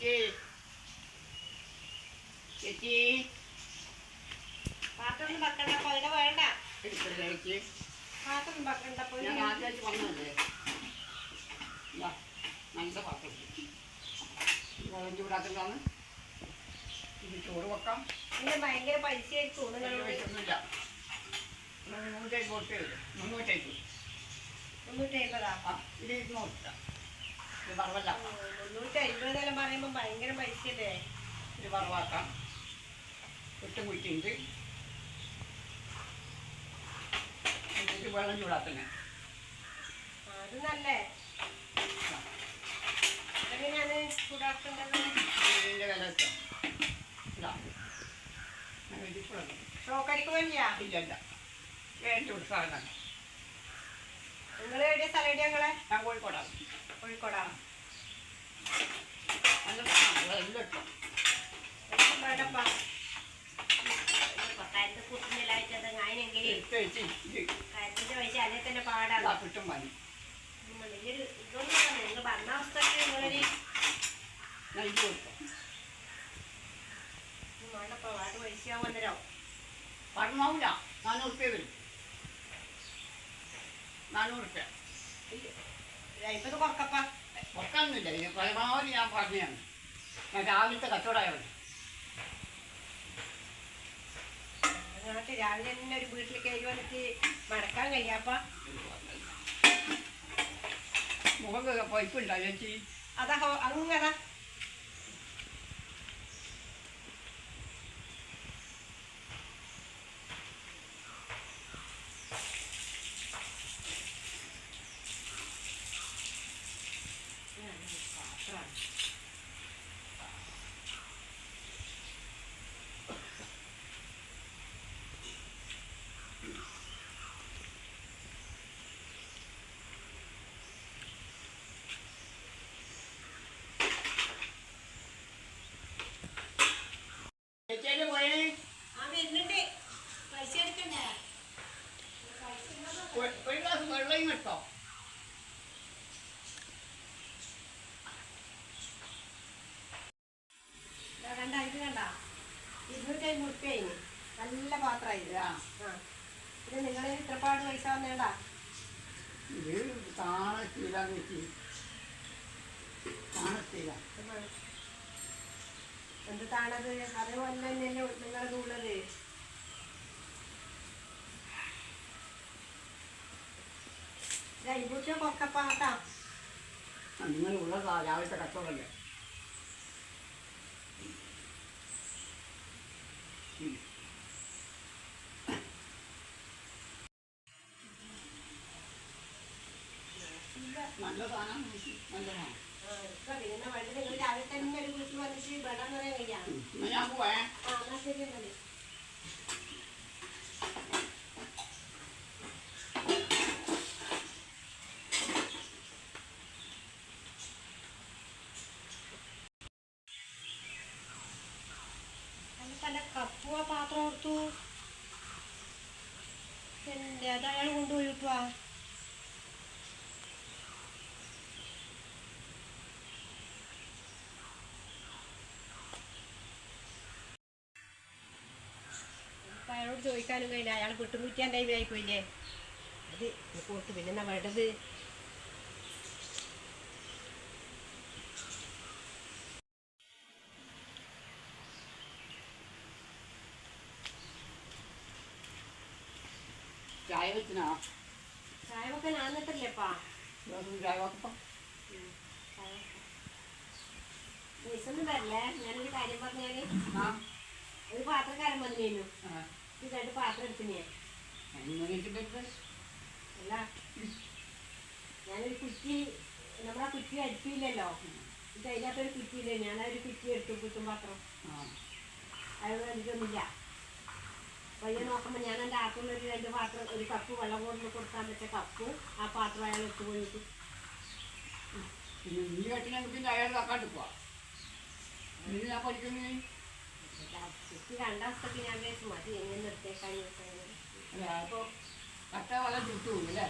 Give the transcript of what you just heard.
ചേച്ചി. ചേച്ചി. പാത്രം വെക്കണ്ട പോയിട വേണ്ട. എടുക്കട്ടെ ചേച്ചി പാത്രം വെക്കണ്ട പോയി ഞാൻ ആദ്യമായിട്ട് വന്നതല്ലേ? ഇതാ നല്ല പാത്രം. വെള്ളം ചൂടാക്കുന്നതാണ് ഇത് ചോറ് വെക്കാം. പിന്നെ ഭയങ്കര പൈസ ആയിരിക്കും വലിയ പൈസയൊന്നുമില്ല മുന്നൂറ്റി കൊടുത്തേ ഉള്ളൂ മുന്നൂറ്റേക്ക് മുന്നൂറ്റി അമ്പതാ ഇത് ഇരുന്നൂറ്. ഇത് വറവല്ല മുന്നൂറ്റി അമ്പതെല്ലാം പറയുമ്പോൾ ഭയങ്കര പൈസയല്ലേ? ഒരു വറവാക്കാം ഇട്ട് കുറ്റിണ്ട് എന്നിട്ട് വെള്ളം ചൂടാക്കുന്ന അത് നല്ലേ? എങ്ങനെയാണ് ചൂടാക്കേണ്ടത്? ഇതിന്റെ വില വെച്ചോ ഇതാ. ഷോക്കടിക്ക് വേണ്ടിയാ? ഇല്ല ഇല്ല. സാധനം. നിങ്ങൾ എവിടെയാ സ്ഥലം എവിടെയാ ഞങ്ങളെ ഞാൻ കോഴിക്കോടാണ്. കോഴിക്കോടാ നല്ല സാധനം എല്ലാം ഇട്ടോ ഒന്നും വേണ്ടപ്പാ കൊട്ടാരത്തെ കുട്ടിനെല്ലായിട്ടത് അതിനെങ്കിൽ എടുത്ത് വെച്ച് ഇത് കരണ്ടിന്റെ പൈസ അതിനെ തന്നെ പാടാണ്. ഇതാ കിട്ടും മതി. വലിയൊരു ഇതൊന്നും നിങ്ങൾ പറഞ്ഞ അവസ്ഥക്ക് നിങ്ങളൊരു വേണ്ടപ്പാ വാട്ട് പൈസയാവാൻ തരാം പറഞ്ഞാവില്ല നാനൂറ് റുപ്യ വരും. നാനൂറ് റുപ്യ. ഇപ്പത് കുറക്കപ്പാ കുറക്കാനൊന്നുമില്ല ഇത് പരമാവധി ഞാൻ പറഞ്ഞതാണ്. ഞാൻ രാവിലത്തെ കച്ചവടമായത് അങ്ങോട്ട് രാവിലെ തന്നെ ഒരു വീട്ടിൽ കയറി വന്നിട്ട് മടക്കാൻ കഴിയാപ്പാ? മുഖം പൈപ്പുണ്ടോ ചേച്ചി? അതാ ഹോ- അങ്ങതാ ചേച്ചിയുടെ പോയേ ആ വരുന്നുണ്ട് പൈസ എടുക്കണ്ടേ ഒരു ഒരു ഗ്ലാസ് വെള്ളം കിട്ടോ ഇതാ കണ്ട ഇത് കണ്ട ഇരുന്നൂറ്റി അമ്പത് ഉറുപ്പ്യായിന് നല്ല പാത്രമായി ആ ആ പിന്നെ നിങ്ങളിൽ ഇത്രപ്പാട് പൈസ ഇത് എന്ത് താണത്? അതേപോലെ തന്നെയല്ലേ നിങ്ങളത് ഉള്ളത്. രാവിലത്തെ കച്ചവടമല്ലേ? നല്ല സാധനം നല്ല സാധനം. ഞാൻ പോവേ. കപ്പുവ പാത്രം കൊടുത്തു. എന്റെ അത് അയാൾ കൊണ്ടുപോയി ചോദിക്കാനും കഴിയില്ല. അയാൾ വിട്ടുമുറ്റാൻ ടൈമിലായി പോയില്ലേ അത് കൊടുത്ത് പിന്നെ എന്നാ വേണ്ടത്? ചായ വെച്ചിനാ? ചായ വെക്കാൻ ആന്നിട്ടില്ലേപ്പാ ചായ വെക്കപ്പം. പൈസൊന്നും വരില്ലേ. ഞാനൊരു കാര്യം പറഞ്ഞാൽ ഒരു പാത്രക്കാരൻ വന്നു ആ. ഇത് രണ്ട് പാത്രം എടുത്തിനെ എങ്ങനെ ഇട്ടിട്ട് അല്ല ഞാനൊരു കുറ്റി നമ്മുടെ ആ കുറ്റി അരിപ്പില്ലല്ലോ ഇത് അതിനകത്തൊരു കുറ്റിയില്ലേ? ഒരു കുറ്റി എടുത്തു കിട്ടും പാത്രം. അയാൾ എനിക്കൊന്നുമില്ല. പയ്യെ നോക്കുമ്പോൾ ഞാൻ എന്റെ ആക്കുള്ള ഒരു രണ്ട് പാത്രം ഒരു കപ്പ് വെള്ളം കൊണ്ട് കൊടുക്കാൻ പറ്റിയ കപ്പ് ആ പാത്രം അയാൾ എടുത്തു പോയിട്ട്. നീ നീ കുട്ടി അയാൾ കാക്കാട്ട് പോവാ. നീ ഞാൻ പഠിക്കുന്നേ കുറ്റി രണ്ടാം ദിവസത്തേക്ക് ഞാൻ മതി എങ്ങനെ നിർത്തേക്കാൻ അപ്പോൾ കട്ട വല ചുട്ടു അല്ലേ